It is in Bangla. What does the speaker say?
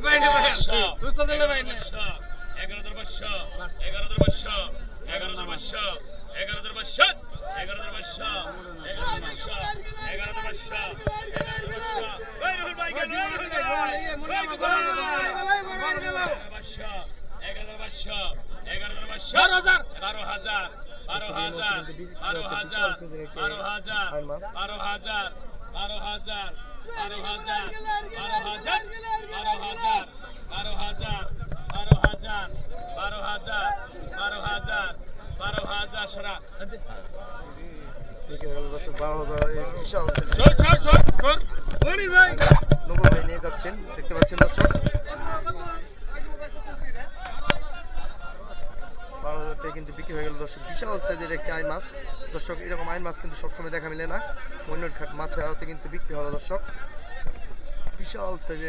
এগারো দর পাঁচশো এগারো দর পাঁচশো এগারো দর পাঁচশো এগারো দর পাঁচশো এগারো দর পাঁচশো এগারো দর পাঁচশো এগারো দর পাঁচশো এগারো দর পাঁচশো ওই রুহুল ভাই গেল ওই রুহুল ভাই ওই পাঁচশো এগারো দর পাঁচশো এগারো দর পাঁচশো বারো হাজার বারো হাজার বারো হাজার বারো হাজার বারো হাজার বারো হাজার বারো হাজার বারো হাজার বারো হাজার বারো হাজার বারো হাজার বারো হাজার বারো হাজার বারো হাজার সরা। নিয়ে যাচ্ছেন দেখতে পাচ্ছেন দর্শক। বারো হাজার কিন্তু বিক্রি হয়ে গেল দর্শক। বিশাল সাইজের একটি আইন মাছ। দর্শক এরকম আইন মাছ কিন্তু সবসময় দেখা মিলে না। অন্য মাছের আড়তে কিন্তু বিক্রি হলো দর্শক। বিশাল সাইজের